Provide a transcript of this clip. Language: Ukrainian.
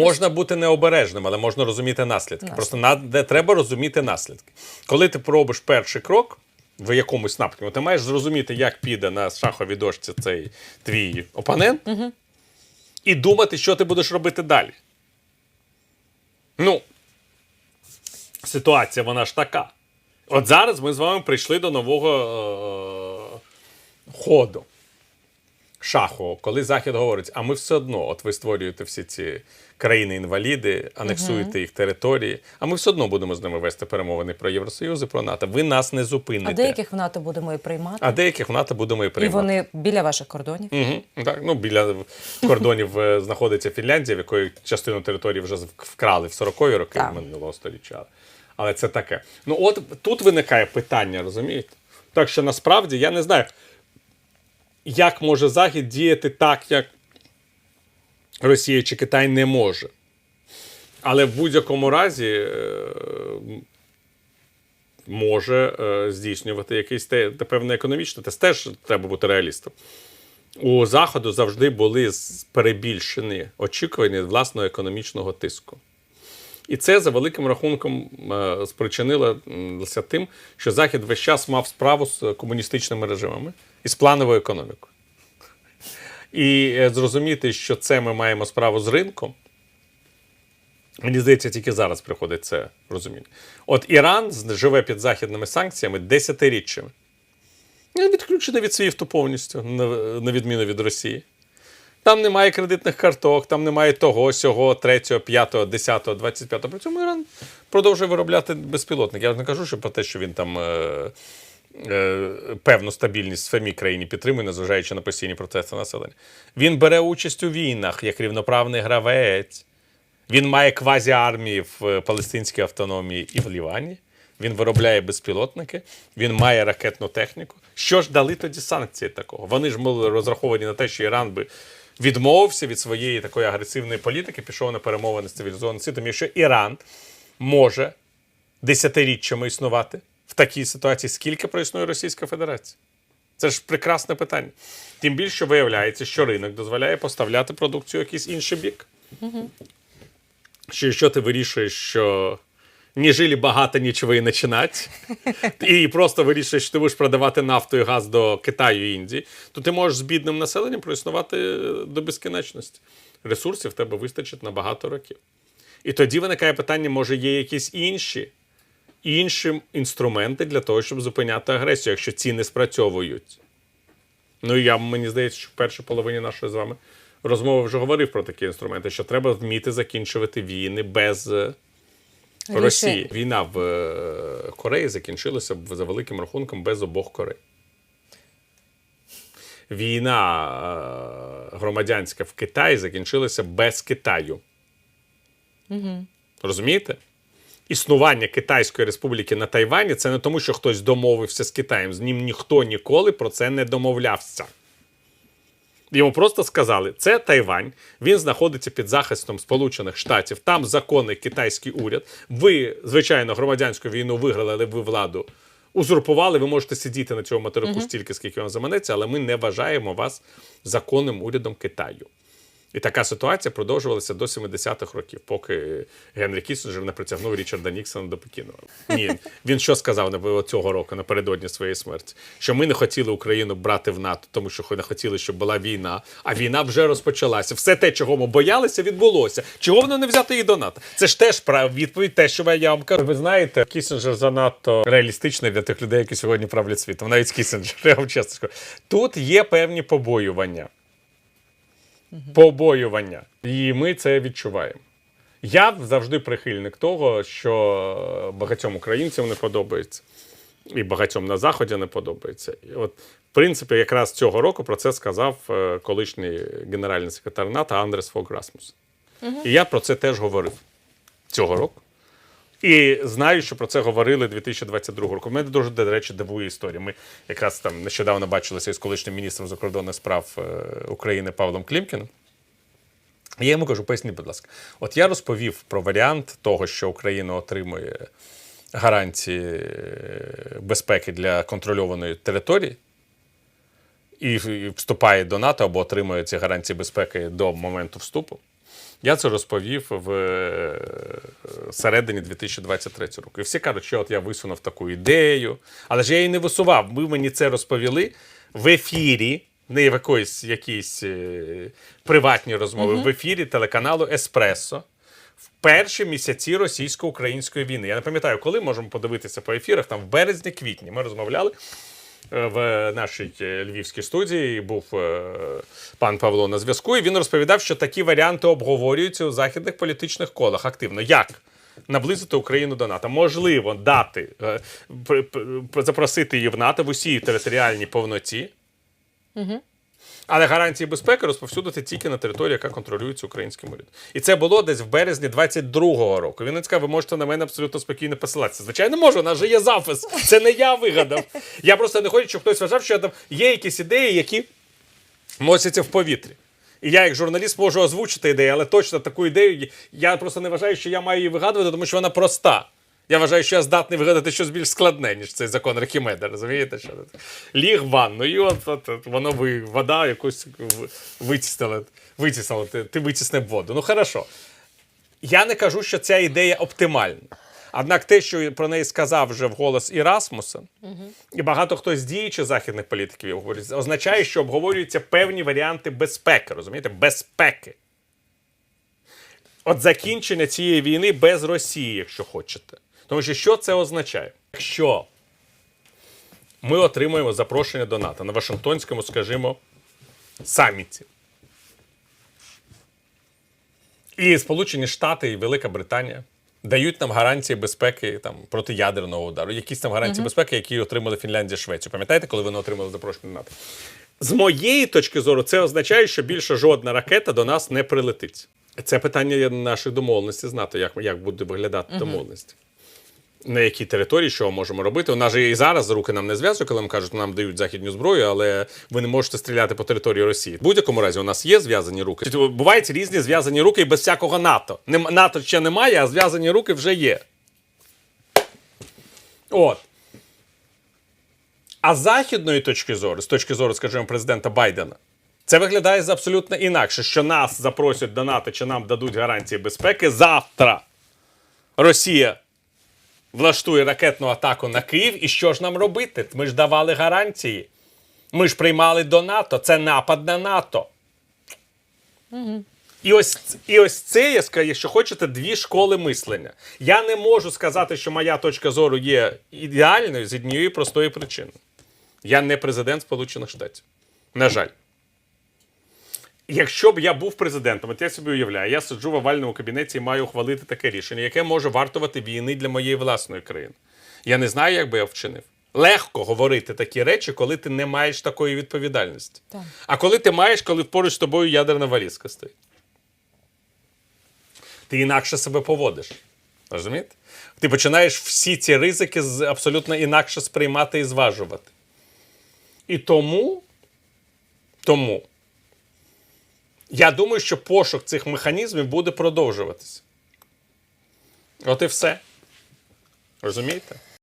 Можна бути необережним, але можна розуміти наслідки. Наслідки. Просто на, де треба розуміти наслідки. Коли ти пробиш перший крок в якомусь напрямку, ти маєш зрозуміти, як піде на шаховій дошці цей твій опонент, і думати, що ти будеш робити далі. Ну, ситуація вона ж така. От зараз ми з вами прийшли до нового е- ходу шаху, коли Захід говорить, а ми все одно, от ви створюєте всі ці країни-інваліди, анексуєте їх території, а ми все одно будемо з ними вести перемовини про Євросоюз і про НАТО. Ви нас не зупините. А деяких в НАТО будемо і приймати. А деяких в НАТО будемо і приймати. і вони біля ваших кордонів. Угу, так, ну, біля кордонів е, знаходиться Фінляндія, в якої частину території вже вкрали в 40-ті роки Так. минулого століття. Але це таке. Ну, от тут виникає питання, розумієте? Так що насправді я не знаю, як може Захід діяти так, як Росія чи Китай не може. Але в будь-якому разі е, може е, здійснювати якийсь те, певне економічне. Це теж треба бути реалістом. У Заходу завжди були перебільшені очікування власного економічного тиску. І це за великим рахунком е, спричинилося тим, що Захід весь час мав справу з комуністичними режимами і з плановою економікою. І е, зрозуміти, що це ми маємо справу з ринком. Мені здається, тільки зараз приходить це розуміння. От Іран живе під західними санкціями десятиріччями. Відключений від СВІФТу повністю, на відміну від Росії. Там немає кредитних карток, там немає того, сього, третього, п'ятого, десятого, двадцять п'ятого. При цьому Іран продовжує виробляти безпілотники. Я ж не кажу, що про те, що він там е, е, певну стабільність в самій країні підтримує, незважаючи на постійні протести населення. Він бере участь у війнах як рівноправний гравець. Він має квазіармії в е, палестинській автономії і в Лівані. Він виробляє безпілотники, він має ракетну техніку. Що ж дали тоді санкції такого? Вони ж були розраховані на те, що Іран би відмовився від своєї такої агресивної політики, пішов на перемовини з цивілізованим світом. Якщо Іран може десятиріччями існувати в такій ситуації, скільки проіснує Російська Федерація? Це ж прекрасне питання. Тим більше виявляється, що ринок дозволяє поставляти продукцію в якийсь інший бік. Що якщо ти вирішуєш, що не жили багато, нічого і починати, і просто вирішуєш, що ти будеш продавати нафту і газ до Китаю і Індії, то ти можеш з бідним населенням проіснувати до безкінечності. Ресурсів в тебе вистачить на багато років. І тоді виникає питання: може, є якісь інші, інші інструменти для того, щоб зупиняти агресію, якщо ці не спрацьовують. Ну і я мені здається, що в першій половині нашої з вами розмови вже говорив про такі інструменти, що треба вміти закінчувати війни без е, Росії. Війна в е, Кореї закінчилася за великим рахунком без обох Корей. Війна е, громадянська в Китаї закінчилася без Китаю. Угу. Розумієте? Існування Китайської республіки на Тайвані це не тому, що хтось домовився з Китаєм. З ним ніхто ніколи про це не домовлявся. Йому просто сказали, це Тайвань, він знаходиться під захистом Сполучених Штатів, там законний китайський уряд. Ви, звичайно, громадянську війну виграли, але ви владу узурпували. Ви можете сидіти на цьому материку стільки, скільки вам заманеться, але ми не вважаємо вас законним урядом Китаю. І така ситуація продовжувалася до 70-х років, поки Генрі Кіссінджер не притягнув Річарда Ніксона до Пекіну. Ні, він що сказав цього року напередодні своєї смерті? Що ми не хотіли Україну брати в НАТО, тому що не хотіли, щоб була війна. А війна вже розпочалася. Все те, чого ми боялися, відбулося. Чого воно не взяти її до НАТО? Це ж теж прав відповідь, те, що я вам кажу. Ви знаєте, Кіссінджер занадто реалістичний для тих людей, які сьогодні правлять світом. Навіть Кіссінджер, я вам чесно скажу. Тут є певні побоювання побоювання. І ми це відчуваємо. Я завжди прихильник того, що багатьом українцям не подобається, і багатьом на Заході не подобається. І от, в принципі, якраз цього року про це сказав е, колишній генеральний секретар НАТО Андрес Фог Расмус. І я про це теж говорив цього року. І знаю, що про це говорили 2022 року. Мене дуже, до речі, дивує історія. Ми якраз там нещодавно бачилися із колишнім міністром закордонних справ е, України Павлом Клімкіним. Я йому кажу, поясніть, будь ласка, от я розповів про варіант того, що Україна отримує гарантії е, безпеки для контрольованої території і і вступає до НАТО або отримує ці гарантії безпеки до моменту вступу. Я це розповів в е, середині 2023 року. І всі кажуть, що от я висунув таку ідею. Але ж я її не висував. Ви мені це розповіли в ефірі, не в якоїсь якійсь е, приватній розмови, в ефірі телеканалу Еспресо. В перші місяці російсько-української війни. Я не пам'ятаю, коли можемо подивитися по ефірах. Там в березні-квітні ми розмовляли в нашій е, львівській студії. Був е, пан Павло на зв'язку, і він розповідав, що такі варіанти обговорюються у західних політичних колах активно. Як? Наблизити Україну до НАТО. Можливо, дати, е, пр- пр- запросити її в НАТО в усій територіальній повноті. Але гарантії безпеки розповсюдити тільки на території, яка контролюється українським урядом. І це було десь в березні 22-го року. Він сказав, ви можете на мене абсолютно спокійно посилатися. Звичайно, можу, у нас же є запис. Це не я вигадав. Я просто не хочу, щоб хтось вважав, що я там є якісь ідеї, які носяться в повітрі. І я, як журналіст, можу озвучити ідеї, але точно таку ідею я просто не вважаю, що я маю її вигадувати, тому що вона проста. Я вважаю, що я здатний вигадати щось більш складне, ніж цей закон Архімеда. Розумієте, що ліг в ванну, і от, от, от воно ви, вода якусь витіснила, витіснила, ти, ти витіснив воду. Ну хорошо. Я не кажу, що ця ідея оптимальна. Однак те, що про неї сказав вже вголос і Расмусен, і багато хто з діючих західних політиків говорить, означає, що обговорюються певні варіанти безпеки. Розумієте? Безпеки. От закінчення цієї війни без Росії, якщо хочете. Тому що що це означає? Якщо ми отримуємо запрошення до НАТО на Вашингтонському, скажімо, саміті. І Сполучені Штати і Велика Британія дають нам гарантії безпеки там, проти ядерного удару. Якісь там гарантії безпеки, які отримали Фінляндія Швеція. Пам'ятаєте, коли вони отримали запрошення до НАТО? З моєї точки зору, це означає, що більше жодна ракета до нас не прилетить. Це питання наших домовленостей з НАТО, як, як буде виглядати домовленості. На якій території, що можемо робити. У нас же і зараз руки нам не зв'язують, коли нам кажуть, нам дають західну зброю, але ви не можете стріляти по території Росії. В будь-якому разі у нас є зв'язані руки. Тобто Бувають різні зв'язані руки і без всякого НАТО. НАТО ще немає, а зв'язані руки вже є. От. А з західної точки зору, з точки зору, скажімо, президента Байдена, це виглядає абсолютно інакше, що нас запросять до НАТО чи нам дадуть гарантії безпеки завтра. Росія влаштує ракетну атаку на Київ, і що ж нам робити? Ми ж давали гарантії. Ми ж приймали до НАТО. Це напад на НАТО. І ось, і ось це, я скажу, якщо хочете, дві школи мислення. Я не можу сказати, що моя точка зору є ідеальною з однієї простої причини. Я не президент Сполучених Штатів. На жаль. Якщо б я був президентом, от я собі уявляю, я сиджу в овальному кабінеті і маю ухвалити таке рішення, яке може вартувати війни для моєї власної країни. Я не знаю, як би я вчинив. Легко говорити такі речі, коли ти не маєш такої відповідальності. Так. А коли ти маєш, коли поруч з тобою ядерна валізка стоїть. Ти інакше себе поводиш. Розумієте? Ти починаєш всі ці ризики абсолютно інакше сприймати і зважувати. І тому, тому я думаю, що пошук цих механізмів буде продовжуватися. От і все. Розумієте?